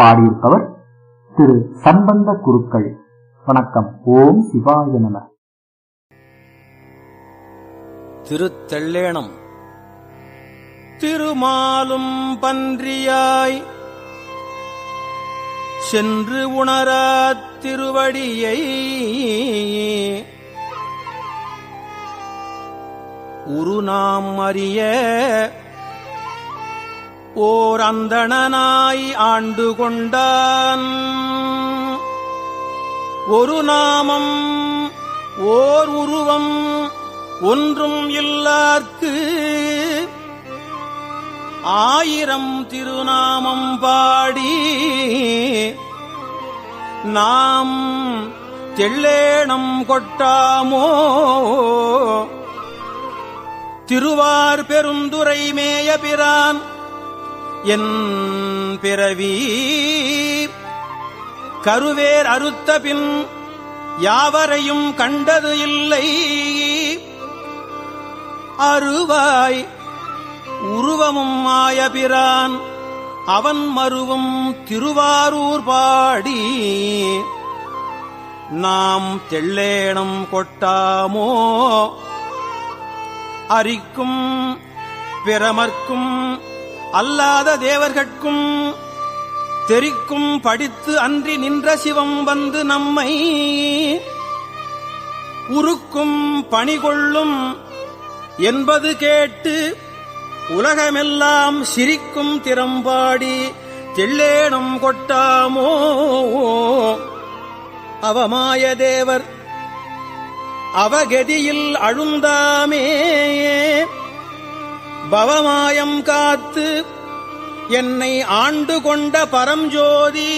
பாடியிருப்பவர் திரு சம்பந்த குருக்கள். வணக்கம். ஓம் சிவாய நம. திருத்தெள்ளேணம். திருமாலும் பன்றியாய் சென்று உணரா திருவடியை உருநாம் அறிய ஓர் அந்தணனாய் ஆண்டு கொண்டான். ஒரு நாமம் ஓர் உருவம் ஒன்றும் இல்லார்க்கு. ஆயிரம் திருநாமம் பாடி நாம் தெள்ளேணம் கொட்டாமோ? திருவார் பெருந்துரை மேய பிரான் என் பிறவி. கருவேர் அறுத்த பின் யாவரையும் கண்டது இல்லை. அருவாய் உருவமும் மாயபிரான் அவன் மருவும் திருவாரூர் பாடி. நாம் தெள்ளேணம் கொட்டாமோ? அரிக்கும் பிரமர்க்கும் அல்லாத தேவர்கட்கும் தெரிக்கும் படித்து அன்றி நின்ற சிவம் வந்து நம்மை உருக்கும் பணிகொள்ளும் என்பது கேட்டு உலகமெல்லாம் சிரிக்கும் திறம்பாடி தெள்ளேனம் கொட்டாமோ அவமாய தேவர் அவகதியில் அழுந்தாமே பவமாயம் காத்து என்னை ஆண்டு கொண்ட பரஞ்சோதி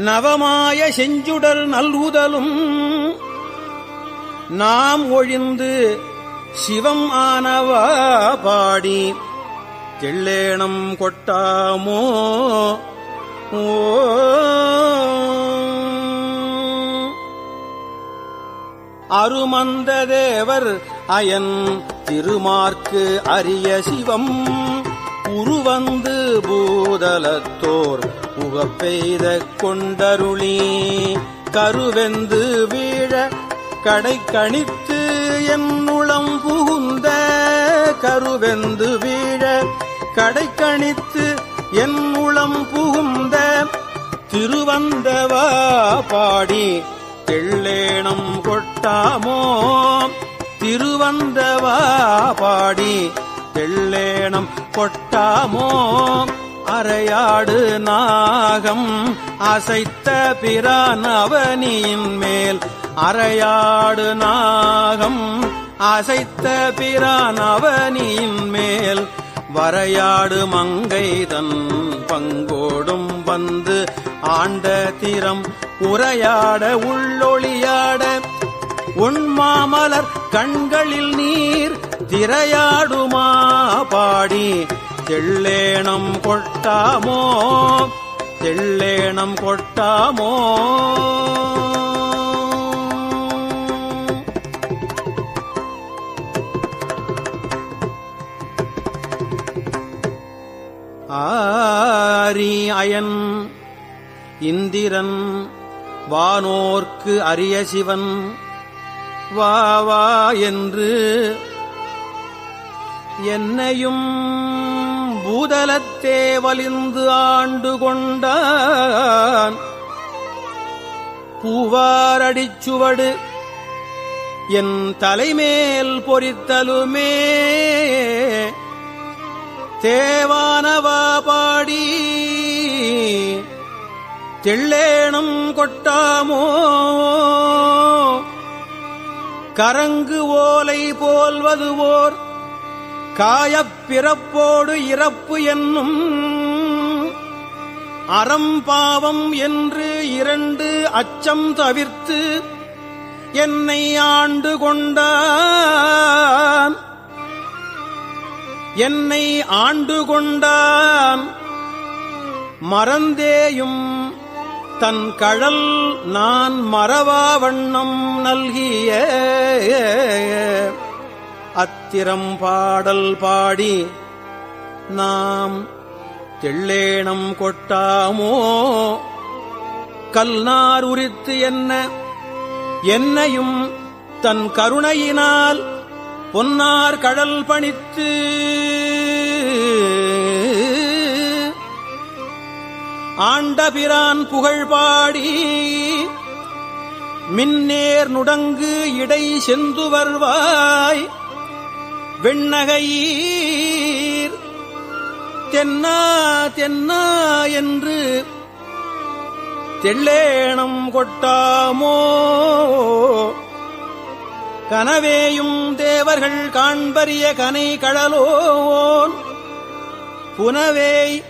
நவமாய செஞ்சுடல் நல்குதலும் நாம் ஒழிந்து சிவம் ஆனவா பாடி தெள்ளேணம் கொட்டாமோ ஓ அருமந்த தேவர் அயன் திருமார்க்கு அரிய சிவம். உருவந்து பூதலத்தோர் புகப்பெய்த கொண்டருளி. கருவெந்து வீழ கடை கணித்து என்னுளம் புகுந்த. கருவெந்து வீழ கடை கணித்து என்னுளம் புகுந்த. திருவந்தவா பாடி தெள்ளேணம் கொட்டாமோ? திருவந்தவா பாடி தெள்ளேணம் கொட்டாமோ? அரையாடு நாகம் அசைத்த பிரான் அவனியின் மேல். அரையாடு நாகம் அசைத்த பிரான் அவனியின் மேல். வரையாடு மங்கை தன் பங்கோடும் வந்து ஆண்ட திறம் உரையாட உள்ளொளியாட உண்மாமலர் கண்களில் நீர் திரையாடுமா பாடி. தெள்ளேணம் கொட்டாமோ தெள்ளேணம் கொட்டாமோ. ஆரி அயன் இந்திரன் வானோர்க்கு அரிய சிவன். வா வா என்று என்னையும் பூதலத்தே வலிந்து ஆண்டு கொண்டான். பூவாரடிச்சுவடு என் தலைமேல் பொறித்தலுமே. தேவானவா பாடி தெள்ளேணம் கொட்டாமோ? கரங்கு ஓலை போல்வதுவோர் காயப்பிறப்போடு இறப்பு என்னும் அறம்பாவம் என்று இரண்டு அச்சம் தவிர்த்து என்னை ஆண்டு கொண்டான். என்னை ஆண்டு கொண்டான். மறந்தேயும் தன் கழல் நான் மறவா வண்ணம் நல்கிய அத்திரம் பாடல் பாடி நாம் தெள்ளேணம் கொட்டாமோ? கல்நார் உரித்து என்ன? என்னையும் தன் கருணையினால் பொன்னார் கடல் பணித்து ஆண்டபிரான் புகழ் பாடி மின்னேர் நுடங்கு இடை செந்து வருவாய். வெண்ணகையீர் தென்னா தென்னா என்று தெள்ளேணம் கொட்டாமோ. கனவேயும் தேவர்கள் காண்பரிய கனை கடலோன் புனவேய்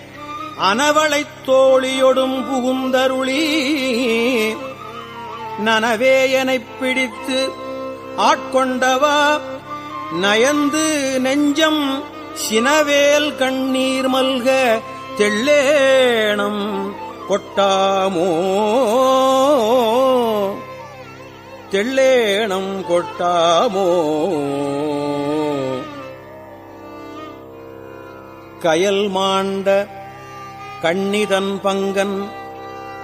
அனவளைத் தோழியொடும் புகுந்தருளி நனவேயனைப் பிடித்து ஆட்கொண்டவா நயந்து நெஞ்சம் சினவேல் கண்ணீர் மல்க தெள்ளேணம் கொட்டாமோ? தெள்ளேணம் கொட்டாமோ? கயல் மாண்ட கண்ணிதன் பங்கன்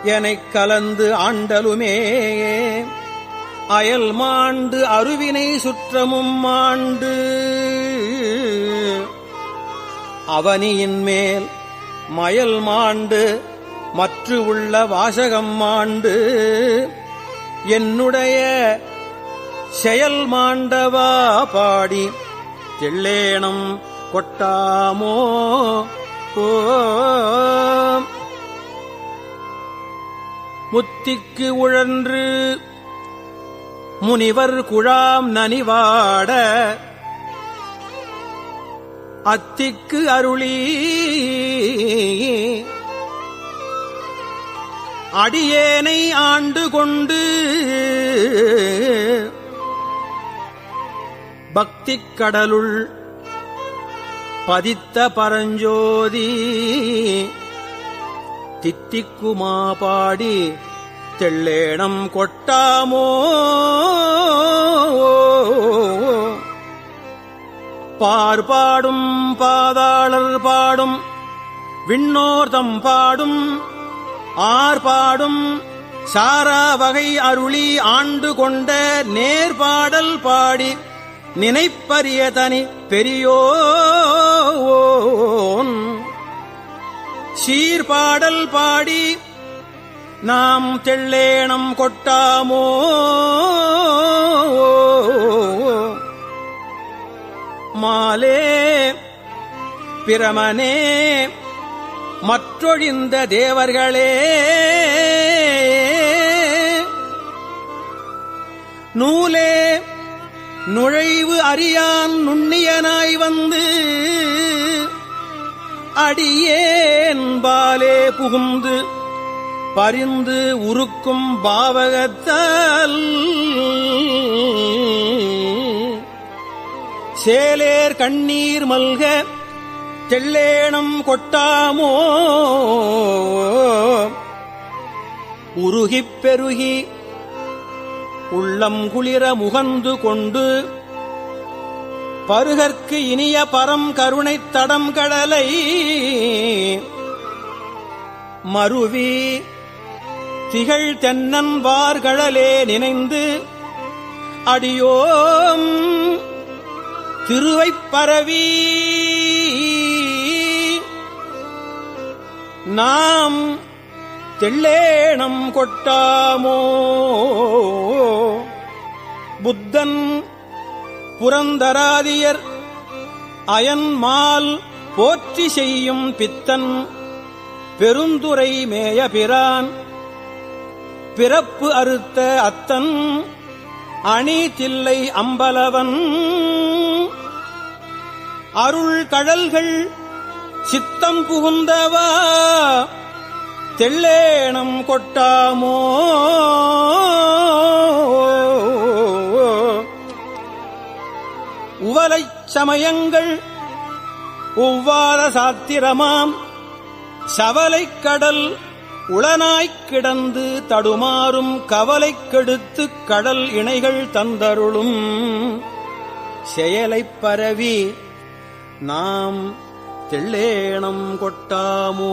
எனக் கலந்து ஆண்டலுமே. அயல் மாண்டு அருவினை சுற்றமும் மாண்டு. அவனியின் மேல் மயல் மாண்டு மற்று உள்ள வாசகம் மாண்டு. என்னுடைய செயல் மாண்டவா பாடி தெள்ளேனம் கொட்டாமோ? ஓ முத்திக்கு உழன்று முனிவர் குழாம் நனிவாட அத்திக்கு அருளி அடியேனை ஆண்டு கொண்டு பக்திக் கடலுள் பதித்த பரஞ்சோதி தித்திக்குமா பாடி தெள்ளேணம் கொட்டாமோ? பார்பாடும் பாதாளர் பாடும் விண்ணோர்தம் பாடும் ஆர்பாடும் சாரா வகை அருளி ஆண்டு கொண்ட நேர்பாடல் பாடி நினைப்பரிய தனி பெரியோன். சீர்பாடல் பாடி நாம் தெள்ளேணம் கொட்டாமோ? மாலே பிரமனே மற்றொழிந்த தேவர்களே நூலே நுழைவு அறியான் நுண்ணியனாய் வந்து அடியேன்பாலே புகுந்து பரிந்து உருக்கும் பாவகத்தால். சேலேர் கண்ணீர் மல்க தெள்ளேணம் கொட்டாமோ? உருகிப் பெருகி உள்ளம் குளிர முகந்து கொண்டு பருகற்கு இனிய பரம் கருணைத் தடம் கடலை மருவி திகழ் தென்னன் வார்களே நினைந்து அடியோம் திருவைப்பரவி நாம் தெள்ளேணம் கொட்டாமோ? புத்தன் புரந்தராதியர் அயன்மால் போற்றி செய்யும் பித்தன் பெருந்துரை மேயபிரான் பிறப்பு அறுத்த அத்தன் அணி தில்லை அம்பலவன் அருள் கடல்கள் சித்தம் புகுந்தவா தெள்ளேணம் கொட்டாமோ சமயங்கள் ஒவ்வார சாத்திரமாம். சவலைக் கடல் உளனாய்க் கிடந்து தடுமாறும் கவலைக் கெடுத்து கடல் இணைகள் தந்தருளும். செயலைப் பரவி நாம் தெள்ளேணம் கொட்டாமோ?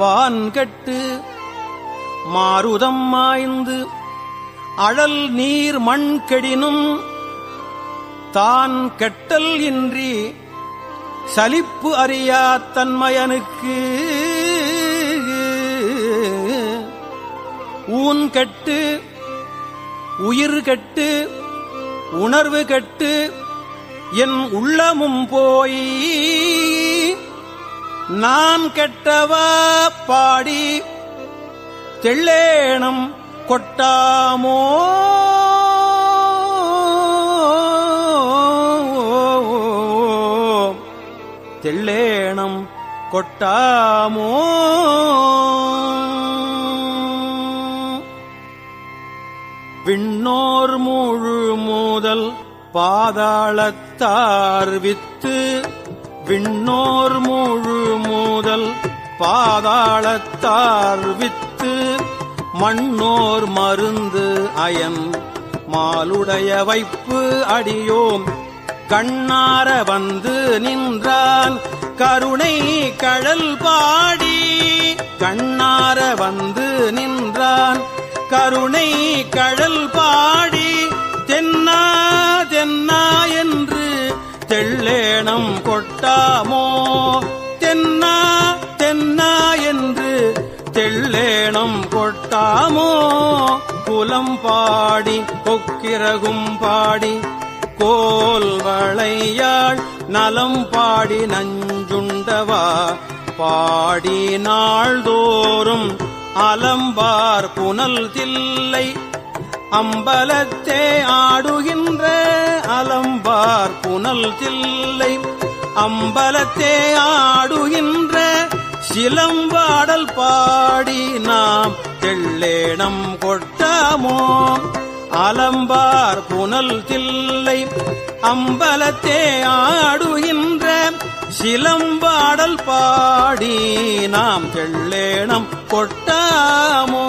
வான்கட்டு மாருதம் மாய்ந்து அழல் நீர் மண் கெடினும் தான் கெட்டல் இன்றி சலிப்பு அறியா தன்மயனுக்கு. ஊன் கெட்டு உயிர் கெட்டு உணர்வு கெட்டு என் உள்ளமும் போய் நான் கெட்டவா பாடி தெள்ளேணம் கொட்டாமோ? தெள்ளேணம் கொட்டாமோ? விண்ணோர் முழு மூதல் பாதாளத்தார் வித்து விண்ணோர் முழு மூதல் பாதாளத்தார் வித்து மண்ணோர் மருந்து அயன் மாலுடைய வைப்பு அடியோம். கண்ணார வந்து நின்றான் கருணை கழல் பாடி. கண்ணார வந்து நின்றான் கருணை கழல் பாடி. தென்னா தென்னா என்று தெள்ளேணம் கொட்டாமோ? தென்னா தெள்ளேணம் கொட்டாமோ? குலம் பாடி கொக்கிரகும் பாடி கோல் வளையாள் நலம் பாடி நஞ்சுண்டவா? பாடி நாள்தோறும் அலம்பார் புனல் தில்லை. அம்பலத்தே ஆடுகின்ற அலம்பார் புனல் தில்லை. அம்பலத்தே ஆடுகின்ற சிலம்பாடல் பாடி நாம் தெள்ளேணம் கொட்டாமோ? அலம்பார் புனல் தில்லை. அம்பலத்தே ஆடுகின்ற சிலம்பாடல் பாடி நாம் தெள்ளேணம் கொட்டாமோ?